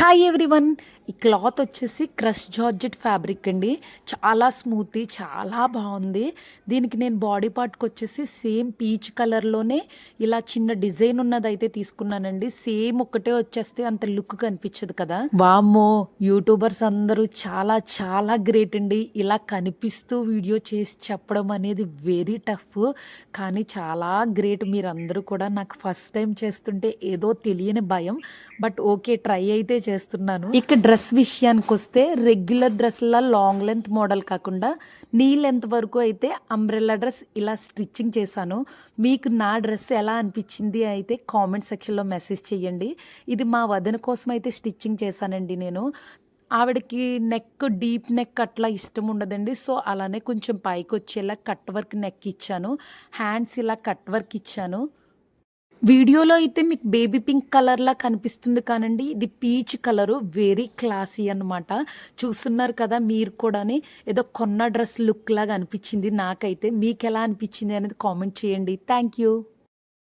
Hi everyone ఈ cloth వచ్చేసి crush georgette fabric అండి. చాలా స్మూత్ చాలా బాగుంది. దీనికి నేను బాడీ పార్ట్కి వచ్చేసి సేమ్ పీచ్ కలర్లోనే ఇలా చిన్న డిజైన్ ఉన్నది అయితే తీసుకున్నానండి. సేమ్ ఒక్కటే వచ్చేస్తే అంత లుక్ కనిపించదు కదా. వామ్మో యూట్యూబర్స్ అందరూ చాలా చాలా గ్రేట్ అండి. ఇలా కనిపిస్తూ వీడియో చేసి చెప్పడం అనేది వెరీ టఫ్. కానీ చాలా గ్రేట్. మీరందరూ కూడా నాకు ఫస్ట్ టైం చేస్తుంటే ఏదో తెలియని భయం. బట్ ఓకే ట్రై అయితే చేస్తున్నాను. ఇక డ్రెస్ విషయానికి వస్తే రెగ్యులర్ డ్రెస్లా లాంగ్ లెంత్ మోడల్ కాకుండా నీ లెంత్ వరకు అయితే అంబ్రెల్లా డ్రెస్ ఇలా స్టిచ్చింగ్ చేశాను. మీకు నా డ్రెస్ ఎలా అనిపించింది అయితే కామెంట్ సెక్షన్లో మెసేజ్ చేయండి. ఇది మా వదిన కోసం అయితే స్టిచ్చింగ్ చేశానండి నేను. ఆవిడకి నెక్ డీప్ నెక్ అట్లా ఇష్టం ఉండదండి. సో అలానే కొంచెం పైకి వచ్చేలా కట్ వర్క్ నెక్ ఇచ్చాను. హ్యాండ్స్ ఇలా కట్ వర్క్ ఇచ్చాను. వీడియోలో అయితే మీకు బేబీ పింక్ కలర్లా కనిపిస్తుంది కానండి. ఇది పీచ్ కలరు వెరీ క్లాసీ అన్నమాట. చూస్తున్నారు కదా మీరు కూడాని. ఏదో కొన్న డ్రెస్ లుక్ లాగా అనిపించింది నాకైతే. మీకు ఎలా అనిపించింది అనేది కామెంట్ చేయండి. Thank you